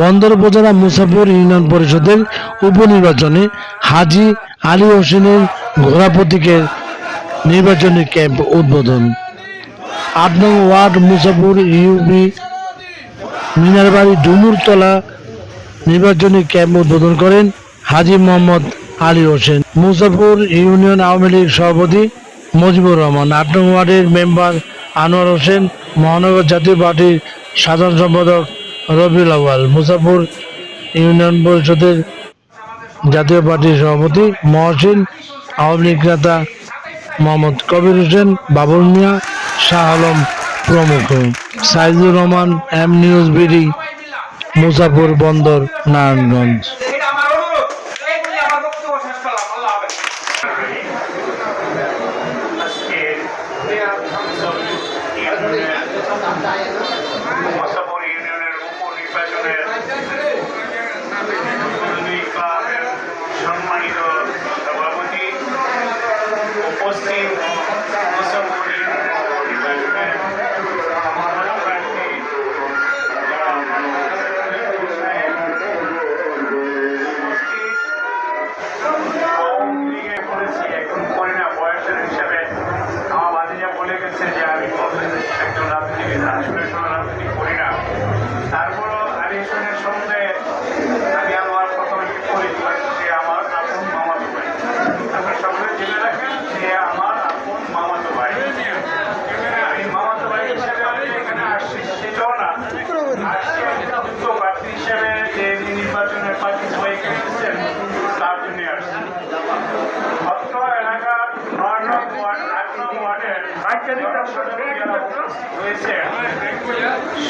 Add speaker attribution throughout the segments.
Speaker 1: বন্দর উপজেলা মুসাফর ইউনিয়ন পরিষদের উপনির্বাচনে হাজি আলী হোসেনের ঘোড়া প্রতীকের নির্বাচনী ক্যাম্প উদ্বোধন। আট নং ওয়ার্ড মুসাফর ইউপি মিনারবাড়ি ডুমুরতলা নির্বাচনী ক্যাম্প উদ্বোধন করেন হাজি মোহাম্মদ আলী হোসেন। মুসাফর ইউনিয়ন আওয়ামী লীগ সভাপতি মজিবুর রহমান। আট নং ওয়ার্ডের মেম্বার আনোয়ার হোসেন, মহানগর জাতীয় পার্টির সাধারণ সম্পাদক রবিউল আওয়াল মুসাফুর ইউনিয়ন পরিষদের জাতীয় পার্টির সভাপতি, মহসিন আওয়ামী লীগ নেতা মোহাম্মদ কবির হোসেন, বাবুল মিয়া, শাহ আলম প্রমুখ। Saizur Rahman, M news BD, Musapur Bandar, Narayanganj.
Speaker 2: হয়েছে।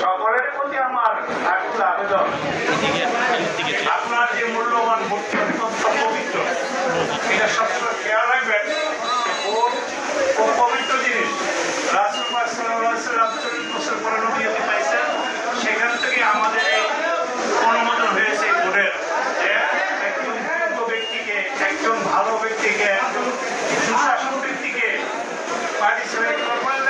Speaker 2: সকলের প্রতি আমার আকুল আবেদন। আপনার যে মূল্যবান অত্যন্ত পবিত্র, এটা সবসময় খেয়াল রাখবেন। ও পবিত্র জিনিস। রাসুল সাল্লাম চল্লিশ বছর সেখান থেকে আমাদের এই অনুমোদন হয়েছে এই বোর্ডের যে একজন ব্যক্তিকে, একজন ভালো ব্যক্তিকে, একজন সুশাসন ব্যক্তিকে
Speaker 3: পারিশ্রমিক করবেন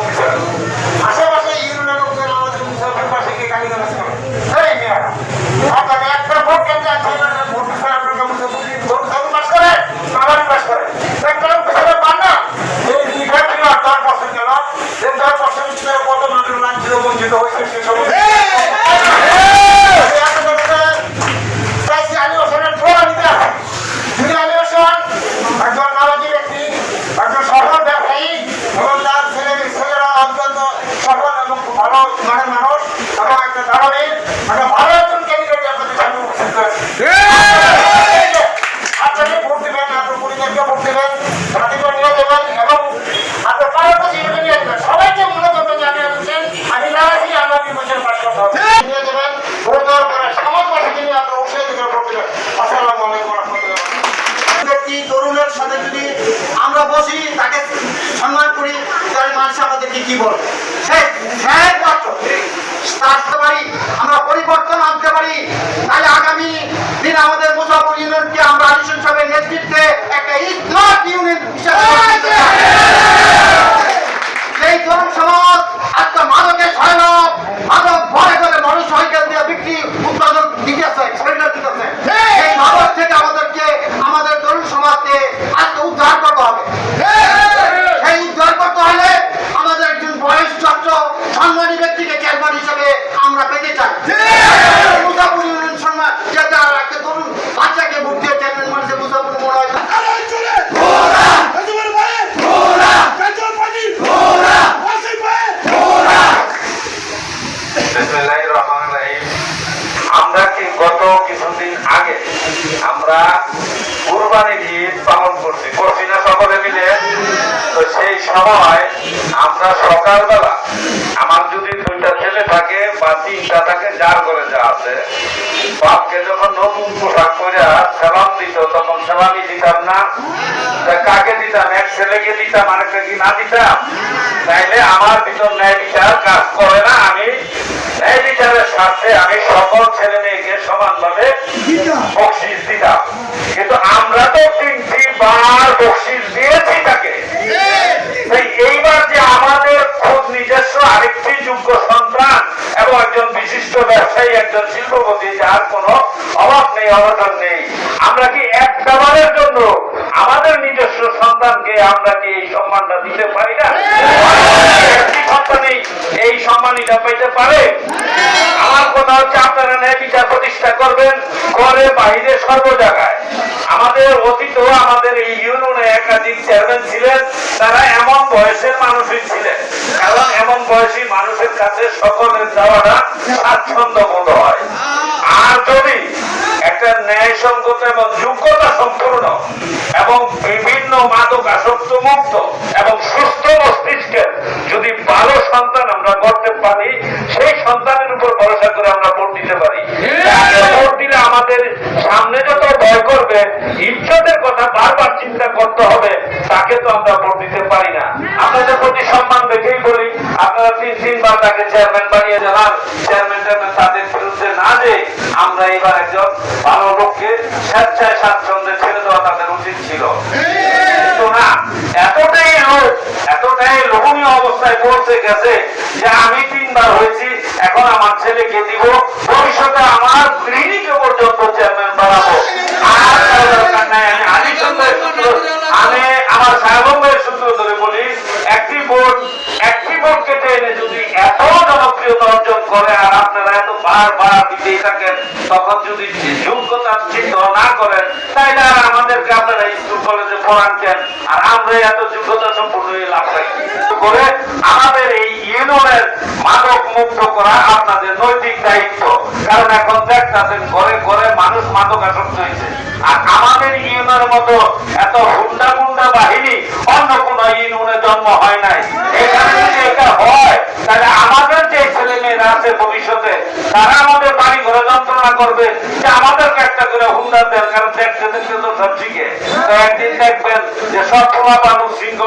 Speaker 3: একমাত্র আসতে পরিবর্তন আনতে পারি। তাই আগামী দিন আমাদের মুজাফর ইউনিয়নকে আমরা আলিসন সাহেবের নেতৃত্বে একটা ইসলাম ইউনিয়ন হিসাবে
Speaker 4: সময় আমরা সকালবেলা আমার যদি দুইটা ছেলে থাকে বা তিনটা থাকে যার করে যা আছে বাপকে যখন নতুন পোশাক করে দিত তখন দিতাম না। কাকে দিতাম? এক ছেলেকে দিতাম আরেকটা কি না দিতাম? নাইলে আমার ভিতর ন্যায় বিচার কাজ করে না আমি। ন্যায় বিচারের সাথে আমি সকল ছেলে মেয়েকে সমানভাবে বকশিস দিতাম। অভাব নেই। আমরা কি একটা বারের জন্য আমাদের নিজস্ব সন্তানকে আমরা কি এই সম্মানটা দিতে পারি না? এই সম্মানটা পেতে পারে? আমার কথা হচ্ছে আপনারা ন্যায় বিচার প্রতিষ্ঠা করবেন ঘরে বাহিরে সর্ব জায়গায়। আমাদের অতীত, আমাদের এই ইউনিয়নে একাধিক চেয়ারম্যান ছিলেন, তারা এমন বয়সের মানুষই ছিলেন। কারণ এমন বয়সী মানুষের কাছে সকলের যাওয়াটা স্বাচ্ছন্দ্য বোধ হয়। আর যদি একটা ন্যায়সঙ্গত এবং যোগ্যতা সম্পূর্ণ এবং বিভিন্ন মাদক আসক্ত মুক্ত এবং সুস্থ মস্তিষ্কের যদি ভালো সন্তান আমরা করতে পারি সেই সন্তানের উপর ভরসা করে আমরা ভোট দিতে পারি। ভোট দিলে আমাদের সামনে যত ভয় করবে ইজ্জতের কথা বারবার চিন্তা করতে হবে তাকে তো আমরা ভোট দিতে পারি না। আপনাদের প্রতি সম্মান দেখেই বলি আপনারা তিন তিনবার তাকে চেয়ারম্যান বানিয়ে জানান চেয়ারম্যান আমরা এবার একজন ভালো লোককে স্বেচ্ছায় স্বাচ্ছন্দ্যে ছেড়ে দেওয়া তাদের উচিত ছিল। কিন্তু না, এতটাই লোক এতটাই লোভনীয় অবস্থায় গেছে যে আমি তিনবার হয়েছি, এখন আমার ছেলেকে দিব, ভবিষ্যতে আমার গৃহিণীকে পর্যন্ত চেয়ারম্যান নাই, আমি আমার সাহেবের সূত্র ধরে বলি, একটি বোর্ড করে আর আপনারা এত বারবার দিতেই থাকেন, তখন যদি যোগ্যতা চিহ্ন না করেন, তাইলে আর আমাদেরকে আপনারা স্কুল কলেজে পড়ান আর আমরা এত যোগ্যতা সম্পূর্ণ লাভ করে আমাদের ইউনিয়নের মাদক মুক্ত করা আপনাদের নৈতিক দায়িত্ব। কারণ এখন দেখতেছেন ঘরে ঘরে মানুষ মাদক আসক্ত হয়েছে। আর আমাদের ইউনিয়নের মতো এত হুন্ডা গুন্ডা বাহিনী অন্য কোন ইউনিয়নে জন্ম হয় নাই। এখানে যদি এটা হয়, তাহলে আমাদের যে ছেলে মেয়েরা আছে ভবিষ্যতে, তারা আমাদের বাড়ি ঘরে যন্ত্রণা করবে যে আমাদেরকে একটা করে হুন্ডা দেন কারণ দেখতে দেখতে তো সব শিখে তো একদিন দেখবেন যে সব পোলা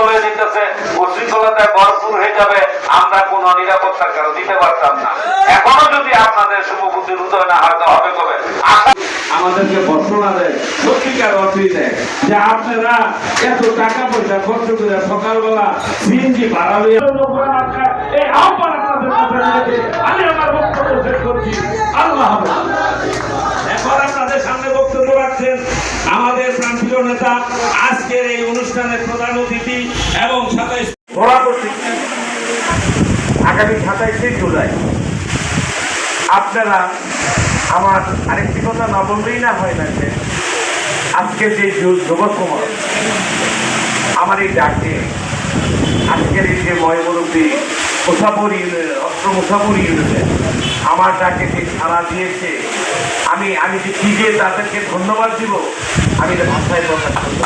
Speaker 4: হয়ে যেতেছে উশৃঙ্খলতায় ভরপুর হয়ে যাবে আমরা কোনো নিরাপত্তার কারণ দিতে পারতাম না। এখনও যদি আপনাদের শুভবুদ্ধির উদয় না হবে কবে?
Speaker 5: আমাদেরকে ঘোষণা দেয় সত্যিকার অর্থই দেয় যে আপনারা এত টাকা পয়সা খরচ করে সকালবেলা সিএনজি ভাড়া লইয়া এই আহ্বান আপনাদের কাছে আমি আমার বক্তব্য শেষ করছি। আল্লাহ। এখন আপনাদের সামনে বক্তব্য রাখছেন আমাদের প্রান্তীয় নেতা আজকের এই অনুষ্ঠানের প্রধান অতিথি এবং
Speaker 4: আগামী সাতাইশে জুলাই। আপনারা আমার আরেকটি কথা না বললেই না হয় না যে, আজকে যে যু- যুবক কুমার আমার এই ডাকে আজকের এই যে ময়মুরব্বী মুসাফর ইউনিয়ন অস্ত্র মুসাফর ইউনিয়ন আমার ডাকে যে সাড়া দিয়েছে আমি আমি যে কি যে তাদেরকে ধন্যবাদ দিব, আমি ভাষায় পারি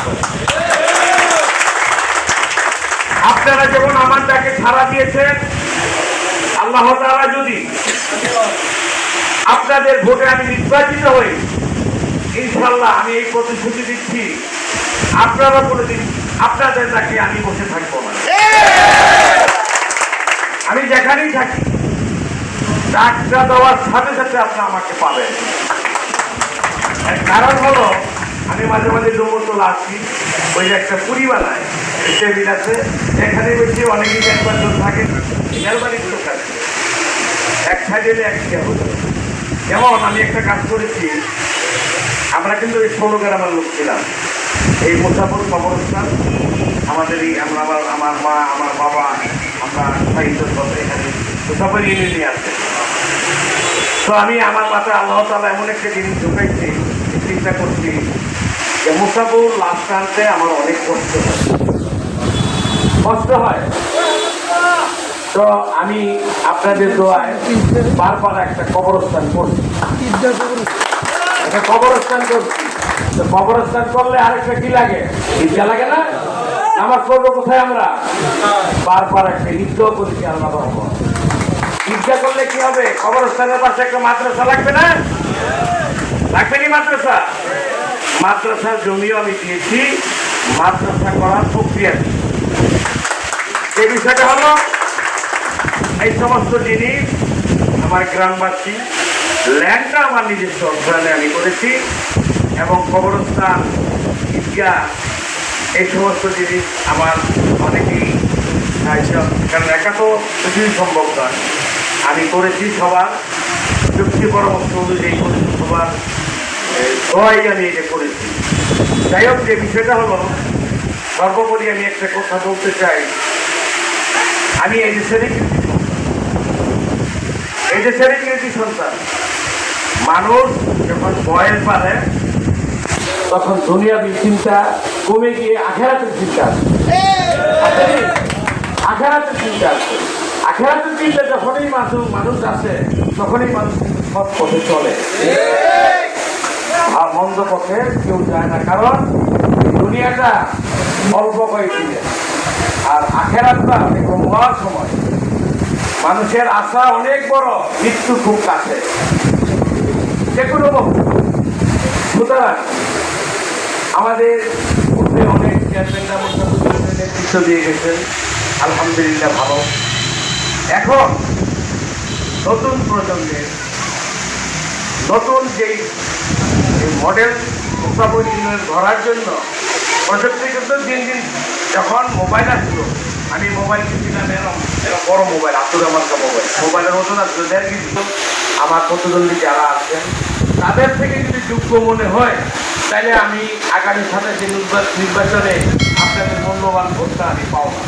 Speaker 4: আপনারা যেমন আমার ডাকে সাড়া দিয়েছেন, আল্লাহ তাআলা যদি আপনাদের ভোটে আমি নির্বাচিত হই ইনশাল্লাহ আমি এই প্রতিশ্রুতি দিচ্ছি। আপনারা কোনোদিন আপনাদের ডাকে আমি বসে থাকব না। আমি যেখানেই থাকি ডাকটা দেওয়ার সাথে সাথে আপনি আমাকে পাবেন। কারণ হলো, আমি মাঝে মাঝে ডোমোতলা আসছি ওই যে একটা পুরি বানায় টেবিল আছে। এখানে বসে অনেকেই একবার জন থাকে। মেলবাড়ির লোক আছে। এক সাইডে এক যেমন আমি একটা কাজ করেছি, আমরা কিন্তু এই ষোলো গ্রামের লোক ছিলাম। এই মুসাফর কবরস্থান আমাদের এই আমরা আমার মা, আমার বাবা, আমরা সাহিত্য এখানে মুসাফর ইউনিয়নে আছে তো আমি আমার মাথায় আল্লাহ তালা এমন একটা জিনিস ঢুকাইছি চিন্তা করছি যে মুসাফুর লাস্ট টানতে আমার অনেক কষ্ট হয়। কষ্ট হয়? তো আমি আপনাদের দোয়ায় বারবার একটা কবরস্থান করছি। একটা কবরস্থান করছি। তো কবরস্থান করলে আরেকটা কি লাগে? ইচ্ছা লাগে না? আমার করব কোথায় আমরা? বারবার একটা ঈদগাহ করেছি আল্লাহ রহমান করলে কি হবে? কবরস্থানের পাশে একটা মাদ্রাসা লাগবে না? লাগবে নি মাদ্রাসা? মাদ্রাসার জমিও আমি দিয়েছি। মাদ্রাসা করার প্রক্রিয়া এই বিষয়টা হলো, এই সমস্ত জিনিস আমার গ্রামবাসী ল্যান্ডটা আমার নিজস্ব অধ্যয়নে আমি করেছি এবং কবরস্থান, ঈদগাহ, এই সমস্ত জিনিস আমার অনেকেই কারণ একা তো কিছুই সম্ভব নয়। আমি করেছি সবার যুক্তি পরামর্শ অনুযায়ী করেছি, সবার সবাই আমি এটা করেছি যাই হোক, যে বিষয়টা হলো, সর্বোপরি আমি একটা কথা বলতে চাই আমি এই সন্তান। এই দেশেরই কৃতি সন্তান, মানুষ যখন বয়স বাড়ে, তখন দুনিয়াবি চিন্তা কমে গিয়ে আখেরাতের চিন্তা। আসেনি? আখেরাতের চিন্তা আছে আখেরাতের চিন্তা যখনই মানুষ মানুষ আসে, তখনই মানুষ সৎ পথে চলে। আর মন্দ পথে কেউ যায় না, কারণ দুনিয়াটা অল্প কয়েকদিনের। আর আখেরাতটা অনেক হওয়ার সময়। মানুষের আশা অনেক বড়, মৃত্যু খুব কাছে। যে কোনো। সুতরাং আমাদের অনেক চেয়ারম্যানরা নেতৃত্ব দিয়ে গেছেন। আলহামদুলিল্লাহ ভালো। এখন নতুন প্রজন্মের, নতুন যেই মডেল মুসাফরি ধরার জন্য প্রযুক্তি কিন্তু দিন দিন যখন মোবাইল আসলো, আমি মোবাইল কিনছিলাম এরকম এরকম বড় মোবাইল আব্দুর আমার মোবাইল মোবাইলের ওজন আসলো দেড় কেজি আমার প্রতিদ্বন্দ্বী যারা আছেন, তাদের থেকে যদি যোগ্য মনে হয়, তাহলে আমি আগামী সাতাশে নির্বাচনে আপনাদের মূল্যবান ভোটটা আমি পাবো না।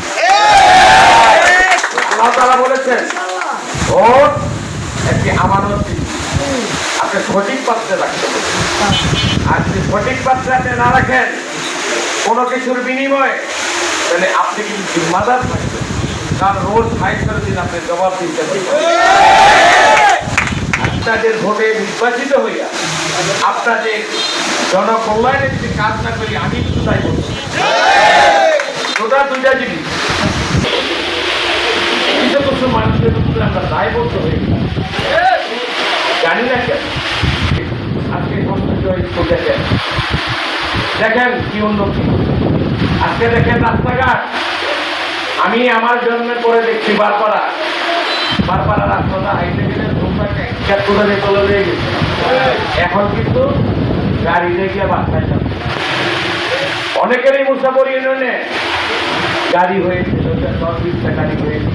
Speaker 4: আল্লাহ তারা বলেছেন ভোট একটি আমানত। আপনি সঠিক পাত্রে রাখতে হবে। আর যদি সঠিক পাত্রে আপনি না রাখেন কোনো কিছুর বিনিময়ে তাহলে আপনি কিন্তু জিম্মাদার থাকবেন। কারণ রোজ ফাইট করে দিন আপনি জবাব দিতে আপনাদের ভোটে নির্বাচিত হইয়া আপনাদের জনকল্যাণের যদি কাজ না করি আমি কিন্তু তাই বলছি। ওটা দুইটা জিনিস। কিছু মানুষের উপরে আমরা দায়বদ্ধ হয়ে গেছি। জানি না কেন আজকে দেখেন। দেখেন কি উন্নতি আজকে দেখেন রাস্তাঘাট। আমি আমার জন্মে করে দেখছি বারপাড়া। বারপাড়া রাস্তাটা হাইতে গেলে তোমরা চলে হয়ে গেছে। এখন কিন্তু গাড়ি রেখে বাসায় যাবে। অনেকেরই মুসাফরি ইউনিয়নে গাড়ি হয়েছে বিশটা গাড়ি হয়েছে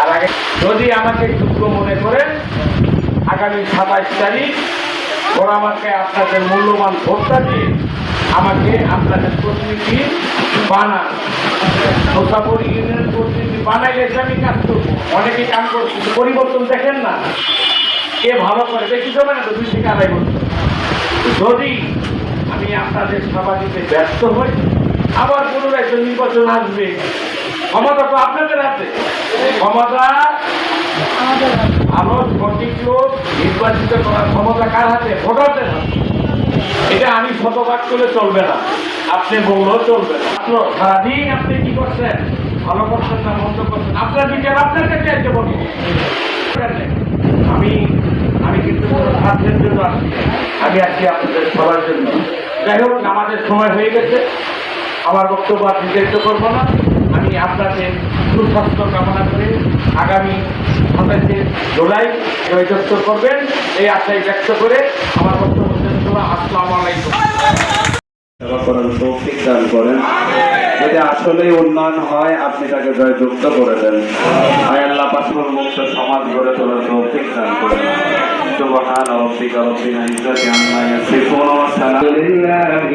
Speaker 4: আর আগে যদি আমাকে যোগ্য মনে করেন, আগামী সাতাইশ তারিখ ওরা আমাকে আপনাদের মূল্যবান ভোটটা দিয়ে আমাকে আপনাদের প্রতিনিধি বানান। মুসাফরি ইউনিয়নের প্রতিনিধি বানাইলে আমি কাজ করব। অনেকেই কাম করছে পরিবর্তন দেখেন না। কে ভালো করে বেশি সময় না তো দুই থেকে আড়াই বছর যদি আমি আপনাদের দিতে ব্যস্ত হই আবার পুনরায় তো নির্বাচন আসবে। ক্ষমতা তো আপনাদের হাতে। ক্ষমতা আরও সঠিক লোক নির্বাচিত করার ক্ষমতা কার হাতে? ভোটারদের এটা আমি শতভাগ করলে চলবে না। আপনি বললেও চলবে না। মাত্র সারাদিন আপনি কি করছেন? ভালো করছেন না, মন্দ করছেন? আপনার বিচার আপনার কাছে আছে বলব আমি আমি কিন্তু কোনো স্বার্থের জন্য আসছি। আমি আছি আপনাদের সবার জন্য। যাই হোক আমাদের সময় হয়ে গেছে। আমার বক্তব্য আর নির্ধারিত করব না। আমি আপনাদের সুস্বাস্থ্য কামনা করে আগামী সাতাশে জুলাই জয়যুক্ত করবেন। এই আশায় ব্যক্ত করে আমার বক্তব্য আসসালামু আলাইকুম।
Speaker 6: সেবা করার শৌখিক দান করেন। যদি আসলে উন্নয়ন হয়, আপনি তাকে জয়যুক্ত করে দেন। আয় আল্লাহ পাশবন মুক্ত সমাজ গড়ে তোলার শৌখিক দান করেন। سبحان ربك رب العزة عما يصفون وسلام لله رب